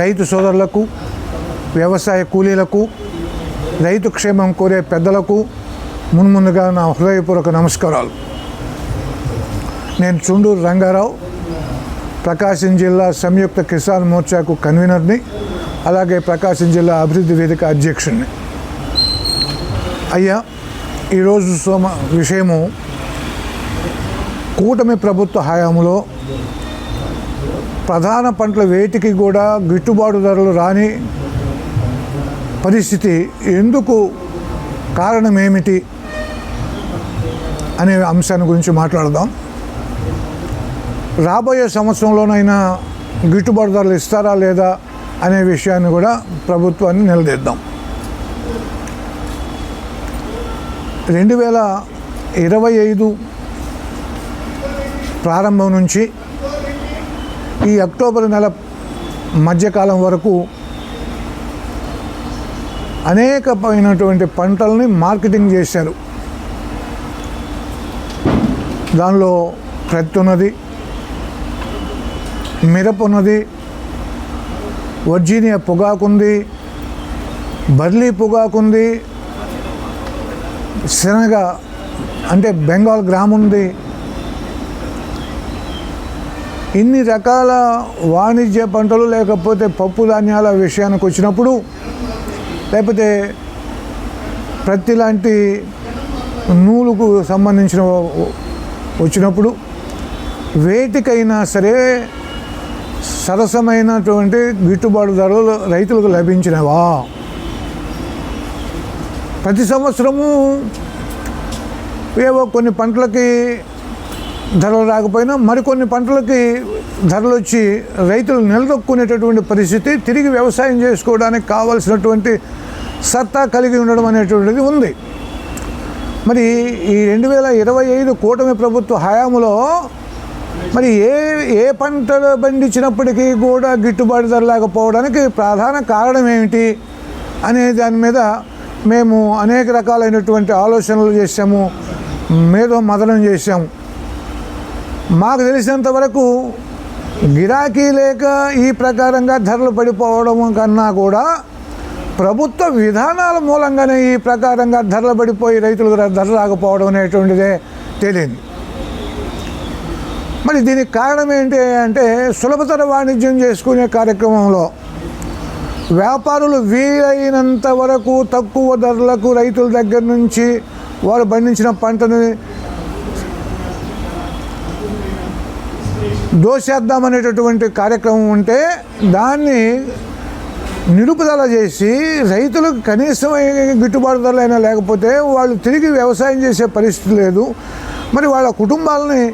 రైతు సోదరులకు వ్యవసాయ కూలీలకు రైతు క్షేమం కోరే పెద్దలకు మున్ముందుగా నా హృదయపూర్వక నమస్కారాలు. నేను చుండూరు రంగారావు ప్రకాశం జిల్లా సంయుక్త కిసాన్ మోర్చాకు కన్వీనర్ని అలాగే ప్రకాశం జిల్లా అభివృద్ధి వేదిక అధ్యక్షుడిని అయ్యా ఈరోజు సోమ విషయము కూటమి ప్రభుత్వ హయాంలో ప్రధాన పంటల వేటికి కూడా గిట్టుబాటు ధరలు రాని పరిస్థితి ఎందుకు కారణం ఏమిటి అనే అంశాన్ని గురించి మాట్లాడదాం. రాబోయే సంవత్సరంలోనైనా గిట్టుబాటు ధరలు ఇస్తారా లేదా అనే విషయాన్ని కూడా ప్రభుత్వాన్ని నిలదీద్దాం. రెండు వేల ఇరవై ఐదు ప్రారంభం నుంచి ఈ అక్టోబర్ నెల మధ్యకాలం వరకు అనేకమైనటువంటి పంటల్ని మార్కెటింగ్ చేశారు. దానిలో ప్రత్తి ఉన్నది మిరప ఉన్నది వర్జీనియా పొగాకుంది బర్లీ పొగాకుంది శనగ అంటే బెంగాల్ గ్రామ్ ఉంది ఇన్ని రకాల వాణిజ్య పంటలు లేకపోతే పప్పు ధాన్యాల విషయానికి వచ్చినప్పుడు లేకపోతే ప్రతి లాంటి నూలుకు సంబంధించిన వచ్చినప్పుడు వేటికైనా సరే సరసమైనటువంటి గిట్టుబాటు ధరలు రైతులకు లభించినవా? ప్రతి సంవత్సరము ఏవో కొన్ని పంటలకి ధరలు రాకపోయినా మరికొన్ని పంటలకి ధరలు వచ్చి రైతులు నిలదొక్కునేటటువంటి పరిస్థితి తిరిగి వ్యవసాయం చేసుకోవడానికి కావాల్సినటువంటి సత్తా కలిగి ఉండడం అనేటువంటిది ఉంది. మరి ఈ రెండు వేల ఇరవై ఐదు కూటమి ప్రభుత్వ హయాములో మరి ఏ ఏ పంటలు పండించినప్పటికీ కూడా గిట్టుబాటు ధర లేకపోవడానికి ప్రధాన కారణం ఏమిటి అనే దాని మీద మేము అనేక రకాలైనటువంటి ఆలోచనలు చేసాము మేధో మదనం చేసాము మాకు తెలిసినంత వరకు గిరాకీ లేక ఈ ప్రకారంగా ధరలు పడిపోవడం కన్నా కూడా ప్రభుత్వ విధానాల మూలంగానే ఈ ప్రకారంగా ధరలు పడిపోయి రైతులకు ధర రాకపోవడం అనేటువంటిదే తెలియదు మరి దీనికి కారణం ఏంటి అంటే సులభతర వాణిజ్యం చేసుకునే కార్యక్రమంలో వ్యాపారులు వీలైనంత వరకు తక్కువ ధరలకు రైతుల దగ్గర నుంచి వారు పండించిన పంటని దోసేద్దామనేటటువంటి కార్యక్రమం ఉంటే దాన్ని నిలుపుదల చేసి రైతులకు కనీసం గిట్టుబాటు ధరలైనా లేకపోతే వాళ్ళు తిరిగి వ్యవసాయం చేసే పరిస్థితి లేదు. మరి వాళ్ళ కుటుంబాలని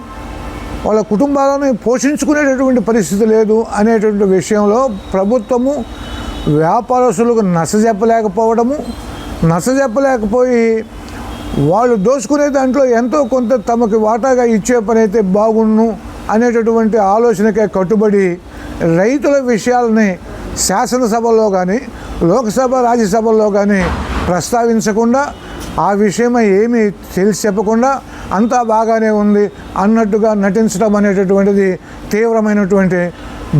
వాళ్ళ కుటుంబాలను పోషించుకునేటటువంటి పరిస్థితి లేదు అనేటువంటి విషయంలో ప్రభుత్వము వ్యాపారస్తులకు నచ్చజెప్పలేకపోవడము నచ్చజెప్పలేకపోయి వాళ్ళు దోచుకునే దాంట్లో ఎంతో కొంత తమకు వాటాగా ఇచ్చే పని అయితే బాగుండు అనేటటువంటి ఆలోచనకే కట్టుబడి రైతుల విషయాలని శాసనసభలో కానీ లోక్సభ రాజ్యసభల్లో కానీ ప్రస్తావించకుండా ఆ విషయమై ఏమీ తెలిసి చెప్పకుండా అంతా బాగానే ఉంది అన్నట్టుగా నటించడం అనేటటువంటిది తీవ్రమైనటువంటి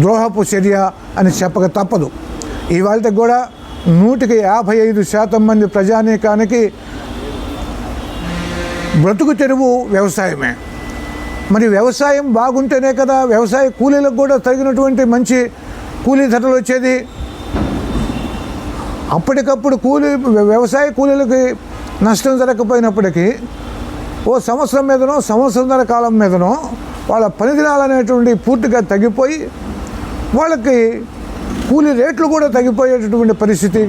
ద్రోహపు చర్య అని చెప్పక తప్పదు. ఇవాళకి కూడా నూటికి యాభై ఐదు శాతం మంది ప్రజానీకానికి బ్రతుకు తెరువు వ్యవసాయమే. మరి వ్యవసాయం బాగుంటేనే కదా వ్యవసాయ కూలీలకు కూడా తగినటువంటి మంచి కూలీ ధరలు వచ్చేది. అప్పటికప్పుడు కూలీ వ్యవసాయ కూలీలకి నష్టం జరగకపోయినప్పటికీ ఓ సంవత్సరం మీదనో సంవత్సరంన్నర కాలం మీదనో వాళ్ళ పని దినాలు అనేటువంటి పూర్తిగా తగ్గిపోయి వాళ్ళకి కూలీ రేట్లు కూడా తగ్గిపోయేటటువంటి పరిస్థితి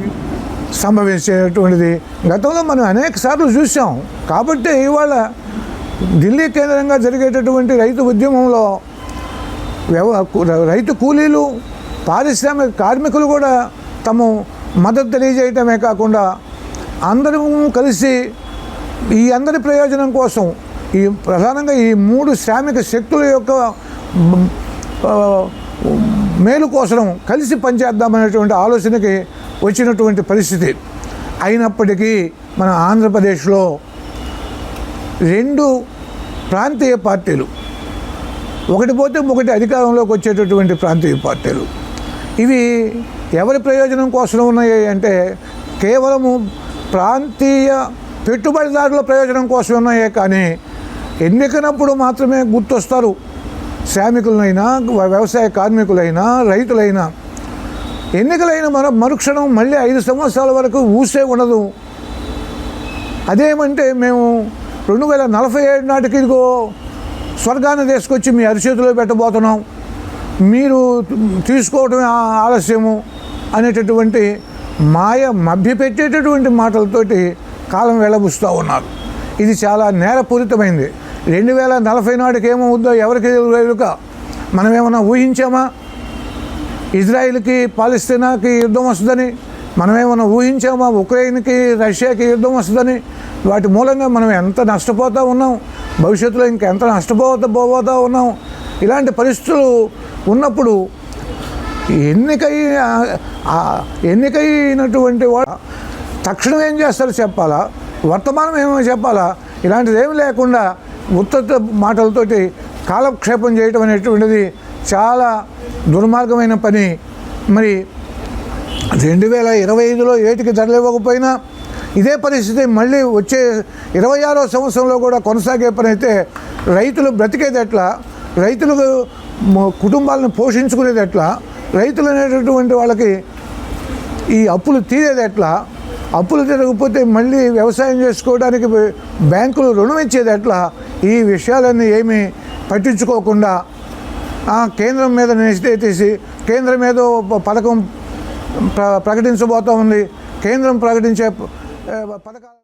సంభవించేటువంటిది. గతంలో మనం అనేక సార్లు చూసాం కాబట్టి ఇవాళ ఢిల్లీ కేంద్రంగా జరిగేటటువంటి రైతు ఉద్యమంలో రైతు కూలీలు పారిశ్రామిక కార్మికులు కూడా తమ మద్దతు తెలియజేయటమే కాకుండా అందరం కలిసి ఈ అందరి ప్రయోజనం కోసం ఈ ప్రధానంగా ఈ మూడు శ్రామిక శక్తుల యొక్క మేలు కోసం కలిసి పనిచేద్దామనేటువంటి ఆలోచనకి వచ్చినటువంటి పరిస్థితి. అయినప్పటికీ మన ఆంధ్రప్రదేశ్లో రెండు ప్రాంతీయ పార్టీలు. ఒకటి పోతే ఒకటి అధికారంలోకి వచ్చేటటువంటి ప్రాంతీయ పార్టీలు. ఇవి ఎవరి ప్రయోజనం కోసం ఉన్నాయి అంటే కేవలము ప్రాంతీయ పెట్టుబడిదారుల ప్రయోజనం కోసం ఉన్నాయే కానీ ఎన్నికనప్పుడు మాత్రమే గుర్తొస్తారు. శ్రామికులైనా వ్యవసాయ కార్మికులైనా రైతులైనా. ఎన్నికలైన మన మరుక్షణం మళ్ళీ ఐదు సంవత్సరాల వరకు ఊసే ఉండదు. అదేమంటే మేము రెండు వేల నలభై ఏడు నాటికి ఇదిగో స్వర్గాన్ని తీసుకొచ్చి మీ అరిచేతిలో పెట్టబోతున్నాం. మీరు తీసుకోవటమే ఆలస్యము అనేటటువంటి మాయ మభ్యపెట్టేటటువంటి మాటలతోటి కాలం వెళ్ళబుస్తూ ఉన్నారు. ఇది చాలా నేరపూరితమైంది. రెండు వేల నలభై నాటికి ఏమవుద్దో ఎవరికి ఎదురుక మనం ఏమైనా ఊహించామా? ఇజ్రాయిల్కి పాలస్తీనాకి యుద్ధం వస్తుందని మనం ఏమైనా ఊహించామా? ఉక్రెయిన్కి రష్యాకి యుద్ధం వస్తుందని? వాటి మూలంగా మనం ఎంత నష్టపోతూ ఉన్నాం? భవిష్యత్తులో ఇంకెంత నష్టపోతా పోతా ఉన్నాం? ఇలాంటి పరిస్థితులు ఉన్నప్పుడు ఎన్నికై ఎన్నికైనటువంటి వాడు తక్షణం ఏం చేస్తారో చెప్పాలా? వర్తమానం ఏమో చెప్పాలా? ఇలాంటిది ఏమి లేకుండా ఉత్తత మాటలతోటి కాలక్షేపం చేయటం అనేటువంటిది చాలా దుర్మార్గమైన పని. మరి రెండు వేల ఇరవై ఐదులో ఏటికి ధరలు ఇవ్వకపోయినా ఇదే పరిస్థితి మళ్ళీ వచ్చే ఇరవై ఆరో సంవత్సరంలో కూడా కొనసాగే పని అయితే రైతులు బ్రతికేది ఎట్లా రైతులు కుటుంబాలను పోషించుకునేది ఎట్లా రైతులు అనేటటువంటి వాళ్ళకి ఈ అప్పులు తీరేది ఎట్లా అప్పులు తిరగకపోతే మళ్ళీ వ్యవసాయం చేసుకోవడానికి బ్యాంకులు రుణం ఇచ్చేది ఎట్లా ఈ విషయాలన్నీ ఏమీ పట్టించుకోకుండా కేంద్రం మీద నిశ్చయితేసి కేంద్రం ఏదో పథకం ప్రకటించబోతా ఉంది కేంద్రం ప్రకటించే పథకాలు